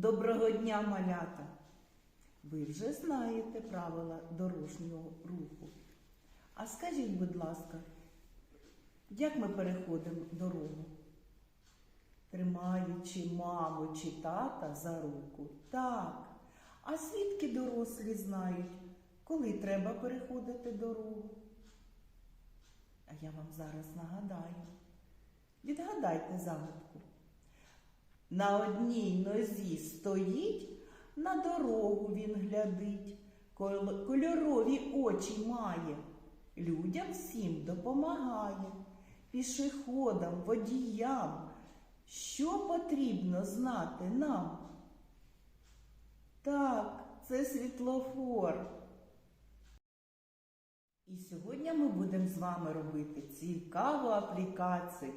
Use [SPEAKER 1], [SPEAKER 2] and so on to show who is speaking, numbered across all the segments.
[SPEAKER 1] Доброго дня, малята! Ви вже знаєте правила дорожнього руху. А скажіть, будь ласка, як ми переходимо дорогу? Тримаючи маму чи тата за руку? Так. А звідки дорослі знають, коли треба переходити дорогу? А я вам зараз нагадаю. Відгадайте загадку. На одній нозі стоїть, на дорогу він глядить, кольорові очі має, людям всім допомагає, пішоходам, водіям. Що потрібно знати нам? Так, це світлофор. І сьогодні ми будемо з вами робити цікаву аплікацію.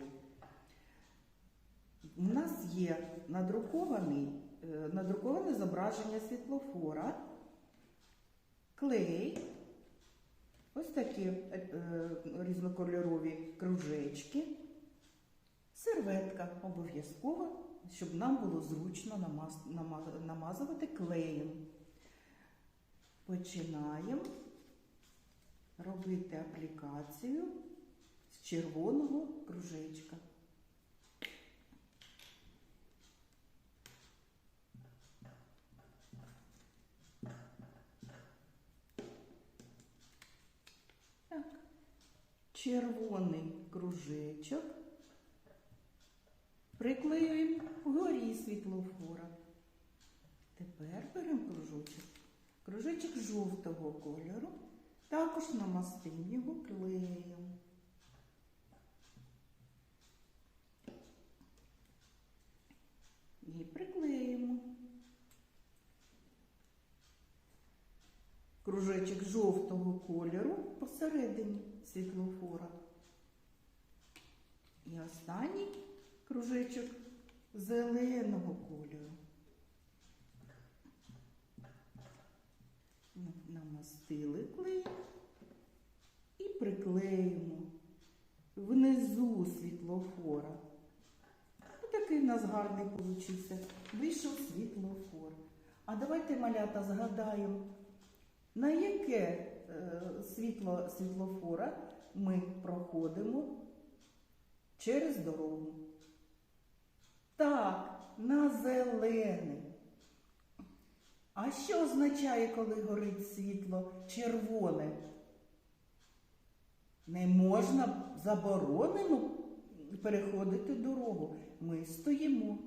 [SPEAKER 1] У нас є надрукований, е, надруковане зображення світлофора, клей, ось такі е, е, різнокольорові кружечки, серветка обов'язково, щоб нам було зручно намаз- нама- намазувати клеєм. Починаємо робити аплікацію з червоного кружечка. Так. Червоний кружечок приклеюємо вгорі світлофора. Тепер беремо кружочок. Кружечок жовтого кольору. Також намастимо його клеєм. І приклеїмо. Кружечок жовтого кольору посередині світлофора. І останній кружечок зеленого кольору. Намастили клей і приклеїмо внизу світлофора. Такий в нас гарний получився. Вийшов світлофор. А давайте, малята, згадаємо, на яке е, світло світлофора ми проходимо через дорогу. Так, на зелений. А що означає, коли горить світло червоне? Не можна заборонено переходити дорогу. Ми стоїмо.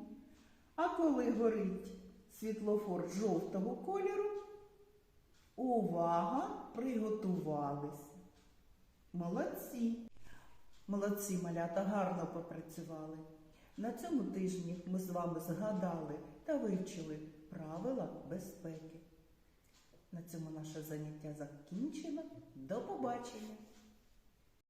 [SPEAKER 1] А коли горить світлофор жовтого кольору, увага, приготувалися. Молодці. Молодці, малята, гарно попрацювали. На цьому тижні ми з вами згадали та вивчили правила безпеки. На цьому наше заняття закінчено. До побачення!